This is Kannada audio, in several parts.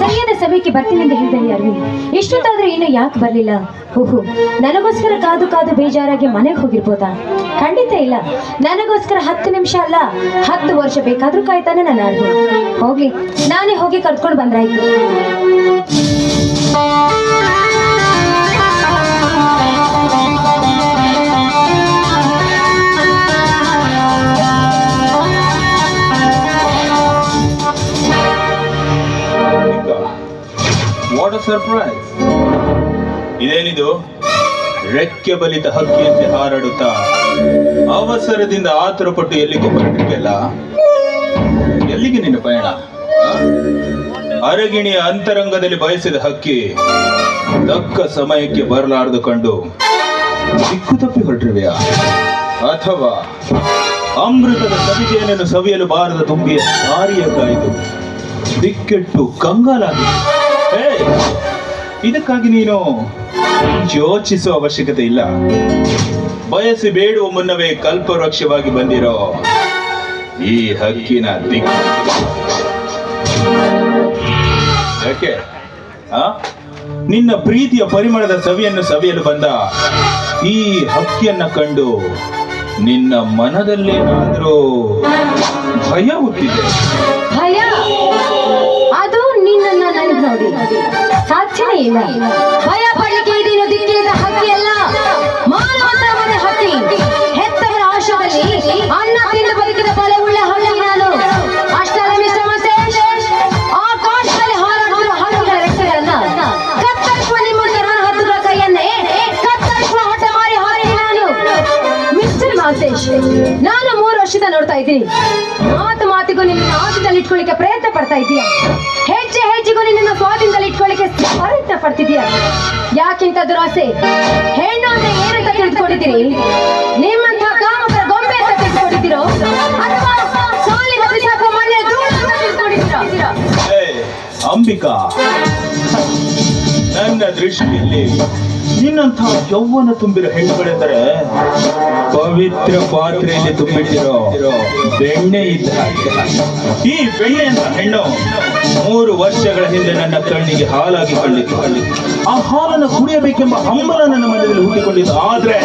ಸರಿಯಾದ ಸಮಯಕ್ಕೆ ಬರ್ತೀನಿ ಅಂತ ಹೇಳಿದಲ್ಲಿ ಅರವಿಂದ್ ಎಷ್ಟೊತ್ತಾದ್ರೂ ಇನ್ನು ಯಾಕೆ ಬರಲಿಲ್ಲ? ಓಹೋ ನನಗೋಸ್ಕರ ಕಾದು ಕಾದು ಬೇಜಾರಾಗಿ ಮನೆಗೆ ಹೋಗಿರ್ಬೋದಾ? ಖಂಡಿತ ಇಲ್ಲ. ನನಗೋಸ್ಕರ ಹತ್ತು ನಿಮಿಷ ಅಲ್ಲ, ಹತ್ತು ವರ್ಷ ಬೇಕಾದ್ರೂ ಕಾಯ್ತಾನೆ ನನ್ನ ಅರವಿಂದ್ ಹೋಗ್ಲಿ, ನಾನೇ ಹೋಗಿ ಕರ್ಕೊಂಡು ಬಂದ್ರಾಯ್ತು. ರೆಕ್ಕೆ ಬಲಿತ ಹಕ್ಕಿಯಂತೆ ಹಾರಾಡುತ್ತಾ ಅವಸರದಿಂದ ಆತುರ ಪಟ್ಟು ಎಲ್ಲಿಗೆ ಹೊರಟಿರ್ಬೇಲ್ಲ ಎಲ್ಲಿಗೆ ನಿನ್ನ ಪಯಣ? ಅರಗಿಣಿಯ ಅಂತರಂಗದಲ್ಲಿ ಬಯಸಿದ ಹಕ್ಕಿ ತಕ್ಕ ಸಮಯಕ್ಕೆ ಬರಲಾರದು ಕಂಡು ದಿಕ್ಕು ತಪ್ಪಿ ಹೊರಟಿರುವೆಯಾ? ಅಥವಾ ಅಮೃತದ ಸವಿಜೆಯನ್ನು ಸವಿಯಲು ಬಾರದ ತುಂಬಿಯ ದಾರಿಯ ಕಾಯ್ದು ದಿಕ್ಕೆಟ್ಟು ಕಂಗಾಲಾಗಿ ಇದಕ್ಕಾಗಿ ನೀನು ಯೋಚಿಸುವ ಅವಶ್ಯಕತೆ ಇಲ್ಲ. ಬಯಸಿ ಬೇಡುವ ಮುನ್ನವೇ ಕಲ್ಪವೃಕ್ಷವಾಗಿ ಬಂದಿರೋ ಈ ಹಕ್ಕಿನ ದಿಕ್ಕು. ಯಾಕೆ? ನಿನ್ನ ಪ್ರೀತಿಯ ಪರಿಮಳದ ಸವಿಯನ್ನು ಸವಿಯಲು ಬಂದ ಈ ಹಕ್ಕಿಯನ್ನ ಕಂಡು ನಿನ್ನ ಮನದಲ್ಲೇನಾದರೂ ಭಯ ಹುಟ್ಟಿದೆ. ಭಯ? ಅದು ಇಲ್ಲ. ಭಯ ನಾನು ಮೂರು ವರ್ಷದ ನೋಡ್ತಾ ಇದ್ದೀನಿ. ಮಾತು ಮಾತಿಗೂ ನಿನ್ನ ಆಸದಲ್ಲಿ ಇಟ್ಕೊಳ್ಳಿಕ್ಕೆ ಪ್ರಯತ್ನ ಪಡ್ತಾ ಇದೀಯ ಹೆಜ್ಜೆ ಹೆಜ್ಜೆಗೂ ನಿನ್ನ ಸ್ವಾಧೀನದಲ್ಲಿ ಇಟ್ಕೊಳ್ಳಿಕ್ಕೆ ಪ್ರಯತ್ನ ಪಡ್ತಿದೀಯ ಯಾಕಿಂತ ದುರಾಸೆ? ಹೆಣ್ಣು ಅಂದ್ರೆ ಏನಂತ ತಿಳಿದುಕೊಂಡಿದ್ದೀರಿ? ನಿಮ್ಮಂತ ಕಾಮಕರ ಗೊಂಬೆ ಅಂತ ತಿಳಿದುಕೊಂಡಿದ್ದೀರೋ? ಅಥವಾ ಅಂತ ಅಂಬಿಕಾ. ನನ್ನ ದೃಷ್ಟಿಯಲ್ಲಿ ನಿನ್ನಂಥ ಯೌವನ ತುಂಬಿರೋ ಹೆಣ್ಣುಗಳೆಂದರೆ ಪವಿತ್ರ ಪಾತ್ರೆಯಲ್ಲಿ ತುಂಬಿಟ್ಟಿರೋ ಬೆಣ್ಣೆ ಇದ್ದ ಈ ಬೆಣ್ಣೆ ಅಂತ ಹೆಣ್ಣು ಮೂರು ವರ್ಷಗಳ ಹಿಂದೆ ನನ್ನ ಕಣ್ಣಿಗೆ ಹಾಲಾಗಿ ಕಂಡಿತು ಆ ಹಾಲನ್ನು ಕುಡಿಯಬೇಕೆಂಬ ಹಂಬಲ ನನ್ನ ಮನೆಯಲ್ಲಿ ಹುಟ್ಟಿಕೊಂಡಿದ್ದ. ಆದ್ರೆ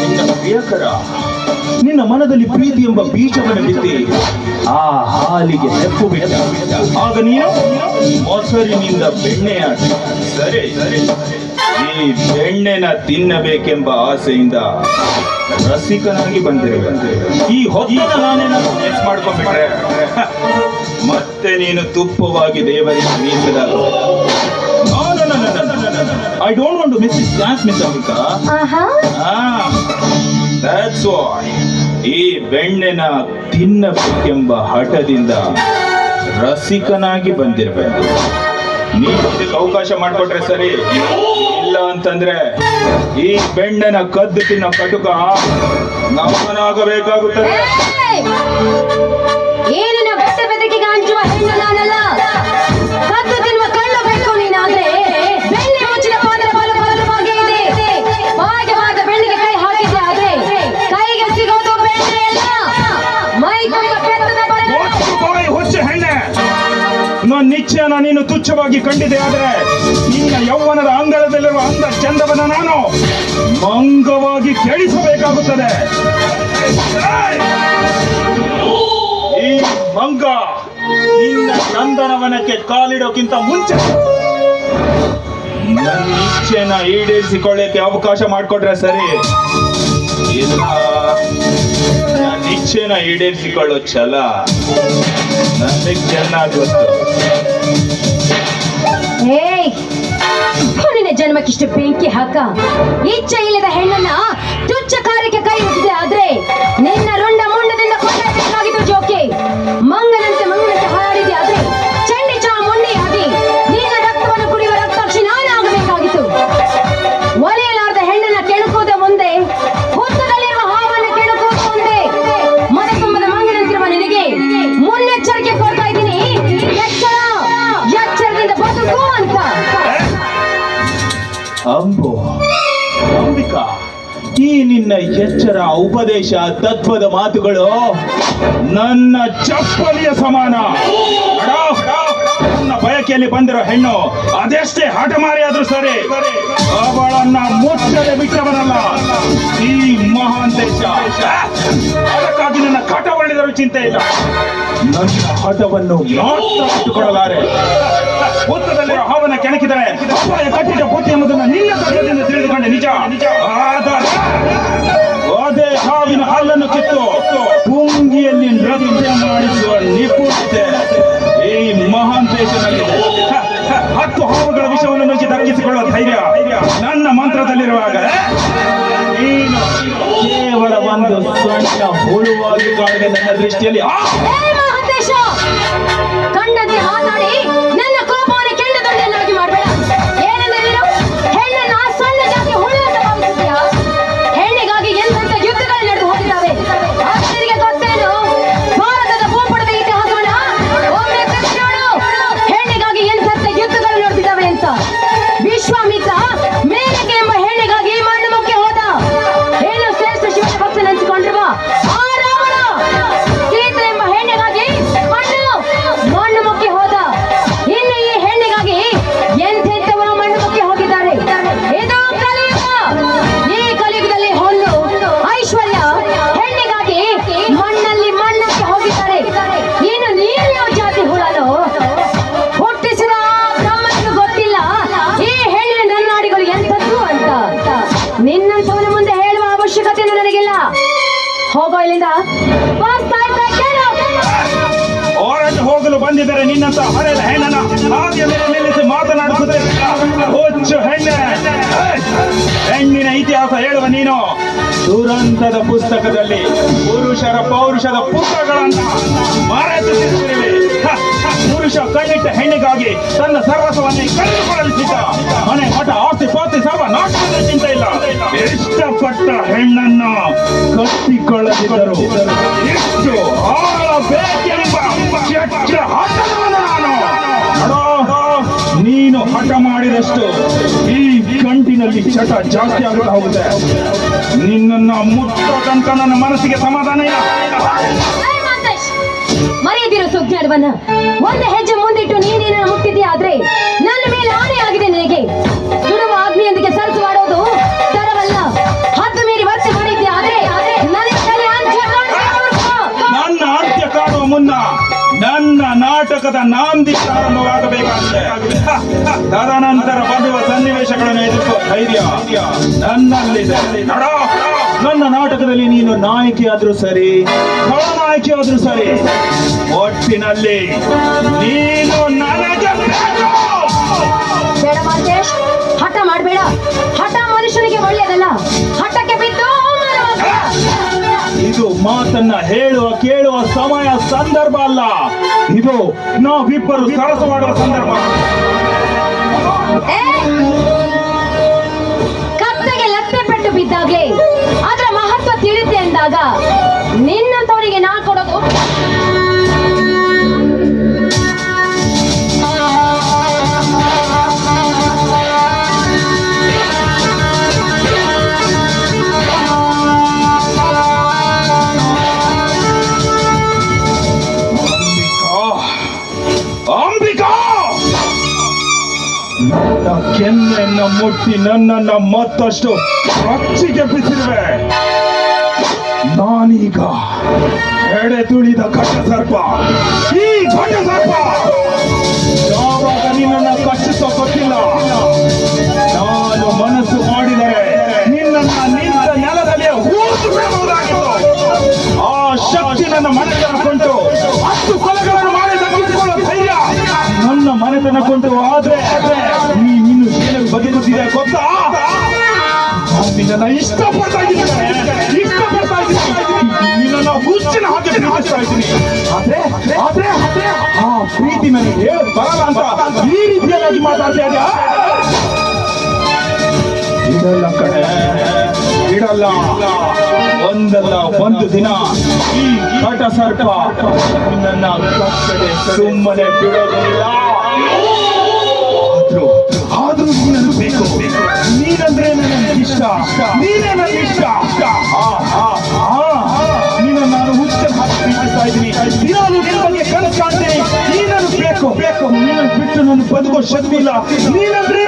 ನಿನ್ನ ಪ್ರಿಯಕರ, ನಿನ್ನ ಮನದಲ್ಲಿ ಪ್ರೀತಿ ಎಂಬ ಬೀಜವನ್ನು ಬಿತ್ತಿ ಆ ಹಾಲಿಗೆ ಹೆಪ್ಪು ಬಿಟ್ಟ. ಆಗ ನೀನು? ಮೊಸರಿನಿಂದ ಬೆಣ್ಣೆ ಸರಿ ಸರಿ ಈ ಬೆಣ್ಣೆನ ತಿನ್ನಬೇಕೆಂಬ ಆಸೆಯಿಂದ ರಸಿಕನಾಗಿ ಬಂದಿರುವ ಈ ಹೊತ್ತಿನ ಮಾಡ್ಕೊಂಡ್ಬಿಟ್ರೆ. ಮತ್ತೆ ನೀನು ತುಪ್ಪವಾಗಿ ದೇವರಿಗೆ ಮೀಸಲಾಗ I don't want to miss this class miss Ambika that's why ಈ ಬೆಣ್ಣೆನ ತಿನ್ನಬೇಕೆಂಬ ಹಠದಿಂದ ರಸಿಕನಾಗಿ ಬಂದಿರಬೇಕು. ನೀವು ಅವಕಾಶ ಮಾಡಿಕೊಟ್ರೆ ಸರಿ. ಇಲ್ಲ ಅಂತಂದ್ರೆ ಈ ಬೆಣ್ಣೆನ ಕದ್ದು ತಿನ್ನೋ ಕಟುಕ ನಮ್ಮನಾಗಬೇಕಾಗುತ್ತದೆ ನೀನು ತುಚ್ಛವಾಗಿ ಕಂಡಿದೆ ಆದರೆ ನಿನ್ನ ಯೌವನದ ಅಂಗಳದಲ್ಲಿರುವ ಅಂದ ಚಂದವನ್ನು ನಾನು ಮಂಗವಾಗಿ ಕೇಳಿಸಬೇಕಾಗುತ್ತದೆ. ಈ ಮಂಗ ನಿನ್ನ ಚಂದನವನಕ್ಕೆ ಕಾಲಿಡೋಕ್ಕಿಂತ ಮುಂಚೆ ನನ್ನ ಇಚ್ಛೆನ ಈಡೇರಿಸಿಕೊಳ್ಳಕ್ಕೆ ಅವಕಾಶ ಮಾಡಿಕೊಟ್ರೆ ಸರಿ. ಇಚ್ಛೆನ ಈಡೇರಿಸಿಕೊಳ್ಳೋ ಛಲ ನನಗೆ ಚೆನ್ನಾಗಿ ಜನ್ಮಕ್ಕಿಷ್ಟು ಬೆಂಕಿ ಹಾಕ. ಇಚ್ಛೆ ಇಲ್ಲದ ಹೆಣ್ಣನ್ನ ತುಚ್ಛ ಕಾರ್ಯಕ್ಕೆ ಕೈ ಮುಟ್ಟಿದೆ ಆದ್ರೆ ನಿನ್ನ ಅಂಬು ಅಂಬಿಕಾ ಈ ನಿನ್ನ ಎಚ್ಚರ ಉಪದೇಶ ತತ್ವದ ಮಾತುಗಳು ನನ್ನ ಚಪ್ಪಲಿಯ ಸಮಾನ. ನನ್ನ ಬಯಕೆಯಲ್ಲಿ ಬಂದಿರೋ ಹೆಣ್ಣು, ಅದೆಷ್ಟೇ ಹಠಮಾರಿ ಆದ್ರೂ ಸರಿ, ಅವಳನ್ನ ಮುಚ್ಚದೆ ಬಿಟ್ಟವನಲ್ಲ. ಈ ಮಹಾನ್ ದೇಶ. ಅದಕ್ಕಾಗಿ ನನ್ನ ಕಾಟ ಹೊಡೆದರೂ ಚಿಂತೆ ಇಲ್ಲ. ನನ್ನ ಹಠವನ್ನು ಮಾತ್ರ ಹಾವನ ಹುತ್ತದಲ್ಲಿರೋ ಹಾವನ್ನ ಕೆಣಕಿದರೆ ಕಟ್ಟಿದ ಬುದ್ಧಿ ಎಂಬುದನ್ನು ನಿನ್ನ ತತ್ವದಿಂದ ತಿಳಿದುಕೊಂಡೆ, ನಿಜ. ಆದರೆ ಹತ್ತು ಹಾವುಗಳ ವಿಷವನ್ನು ನುಗ್ಗಿ ದಕ್ಕಿಸಿಕೊಳ್ಳುವ ಧೈರ್ಯ ನನ್ನ ಮಂತ್ರದಲ್ಲಿರುವಾಗ ಕೇವಲ ಒಂದು ಸಣ್ಣ ಹುಳುವಾಗಿ ಕಾಣದೆ ನನ್ನ ದೃಷ್ಟಿಯಲ್ಲಿ. ಹೋಗೋ ಇಲ್ಲಿಂದ. ಹೊರಟು ಹೋಗಲು ಬಂದಿದ್ದಾರೆ ನಿನ್ನಂತ ಹರೆದ ಹೆಣ್ಣನ ಹಾಗೆ ಮೇಲೆ ನಿಲ್ಲಿಸಿ ಮಾತನಾಡುತ್ತದೆ ಹುಚ್ಚು ಹೆಣ್ಣೆ. ಹೆಣ್ಣಿನ ಇತಿಹಾಸ ಹೇಳುವ ನೀನು. ದುರಂತದ ಪುಸ್ತಕದಲ್ಲಿ ಪುರುಷರ ಪೌರುಷದ ಪುಸ್ತಕಗಳನ್ನ ಹ, ಪುರುಷ ಕೈಲಿಟ್ಟ ಹೆಣ್ಣಿಗಾಗಿ ತನ್ನ ಸರ್ವಸ್ವನ್ನೇ ಕಳೆದುಕೊಳ್ಳಲು ಸಿದ್ಧ ಮನೆ ಮಠ, ಆಸ್ತಿ ಪಾತಿ ಸರ್ವ ನಾಟಕದ ಚಿಂತೆ ಇಲ್ಲ. ಇಷ್ಟಪಟ್ಟ ಹೆಣ್ಣನ್ನ ಕಟ್ಟಿಕೊಳ್ಳದಿದ್ದರು. ಎಷ್ಟು ಆಳಬೇಕೆಂಬ ಕೆಟ್ಟ ಹಠದವನು ನಾನು. ನೀನು ಹಠ ಮಾಡಿದಷ್ಟು ಈ ಗಂಟಿನಲ್ಲಿ ಚಟ ಜಾಸ್ತಿ ಆಗುತ್ತಾ ಹೋಗುತ್ತೆ. ನಿನ್ನನ್ನ ಮುಟ್ಟೋ ತನಕ ನನ್ನ ಮನಸ್ಸಿಗೆ ಸಮಾಧಾನ ಇಲ್ಲ. ಮಾಂತೇಶ್, ಒಂದು ಹೆಜ್ಜೆ ಮುಂದಿಟ್ಟು ನೀನೇನ ಮುಟ್ಟಿದ್ಯಾ ಆದ್ರೆ ನನ್ನ ಮೇಲೆ ಆಣೆ ಆಗಿದೆ ನಿನಗೆ. ಸುಡುವ ಅಗ್ನಿಯೊಂದಿಗೆ ಸರಸು ಮಾಡೋದು ತರವಲ್ಲ. ಹತ್ತು ಮೀರಿ ವರ್ತಿ ಮಾಡಿದ್ಯಾ ಆದ್ರೆ ನನ್ನ ಅಂತ್ಯ ಕಾಣುವ ಮುನ್ನ ನನ್ನ ನಾಟಕದ ನಾಂದಿ ಪ್ರಾರಂಭವಾಗಬೇಕಾಗಿದೆ ತದನಂತರ ಬರುವ ಸನ್ನಿವೇಶಗಳನ್ನು ಎದುರಿಸುವ ಧೈರ್ಯ ನನ್ನಲ್ಲಿ ನೋಡೋ, ನನ್ನ ನಾಟಕದಲ್ಲಿ ನೀನು ನಾಯಕಿ ಆದ್ರೂ ಸರಿ ನಾಯಕಿ ಆದ್ರೂ ಸರಿ ಒಟ್ಟಿನಲ್ಲಿ ನೀನು ನನಗೆ. ಬೇಡ ಹಠ ಮಾಡಬೇಡ ಹಠ ಮನುಷ್ಯನಿಗೆ ಒಳ್ಳೆಯದಲ್ಲ ಹಠಕ್ಕೆ ಬಿದ್ದು. ಇದು ಮಾತನ್ನ ಹೇಳುವ ಕೇಳುವ ಸಮಯ ಸಂದರ್ಭ ಅಲ್ಲ ಇದು ನಾವಿಬ್ಬರು ಸರಸ ಮಾಡುವ ಸಂದರ್ಭ ಕತ್ತೆಗೆ ಲತ್ತೆ ಪೆಟ್ಟು ಬಿದ್ದಾಗ್ಲೇ ಮಹತ್ವ ತಿಳಿತೆ ಅಂದಾಗ ನಿನ್ನಂತವರಿಗೆ ನಾ ಕೊಡೋದು? ಮುಟ್ಟಿ ನನ್ನನ್ನ ಮತ್ತಷ್ಟು ಬಿಸಿರುವೆ. ನಾನೀಗ ಎಡೆ ತುಳಿದ ಕಷ್ಟ ಸರ್ಪ ಈ ಘಟ ಸರ್ಪ ಯಾವಾಗ ನಿನ್ನನ್ನ ಕಚ್ಚಿಸೋ ಗೊತ್ತಿಲ್ಲ. ನಾನು ಮನಸ್ಸು ಮಾಡಿದರೆ ನಿನ್ನನ್ನ ನಿಂತ ನೆಲದಲ್ಲಿ ಹೂತು ಬಿಡಬಹುದಾಗಿತ್ತು. ಆ ಶಕ್ತಿ ನನ್ನ ಮನೆ ಕೊಂಟು ಹತ್ತು ಕೊಲೆಗಳನ್ನು ಮಾಡಿದ ಧೈರ್ಯ ನನ್ನ ಮನೆತನ ಕೊಂಡು ಆದ್ರೆ ನೀ ಜೈಲಲ್ಲಿ ಗೊತ್ತಾ? ಇಷ್ಟಪಡ್ತಾ ಇದ್ದೀನಿ ಹುಚ್ಚಿನ ಹಾಗೆ ಆ ಪ್ರೀತಿ ನನಗೆ ಬರಲ್ಲ ಅಂತ ಈ ರೀತಿಯಾಗಿ ಮಾತಾಡ್ತಾ ಇದೆಯಾ? ಕಡೆ ಇಡಲ್ಲ ಒಂದಲ್ಲ ಒಂದು ದಿನ ಈ ಕಟ ಸರ್ಪ ನನ್ನ ಕತ್ತಡೆ ಸುಮ್ಮನೆ ಬಿಡೋದಿಲ್ಲ. ನನ್ನ ನೀನನ್ನು ಬೇಕು ಬೇಕು ನೀನನ್ನು ಬಿಟ್ಟು ನನ್ನ ಬದುಕೋ ಶಕ್ತಿ ಇಲ್ಲ. ನೀನಂದ್ರೆ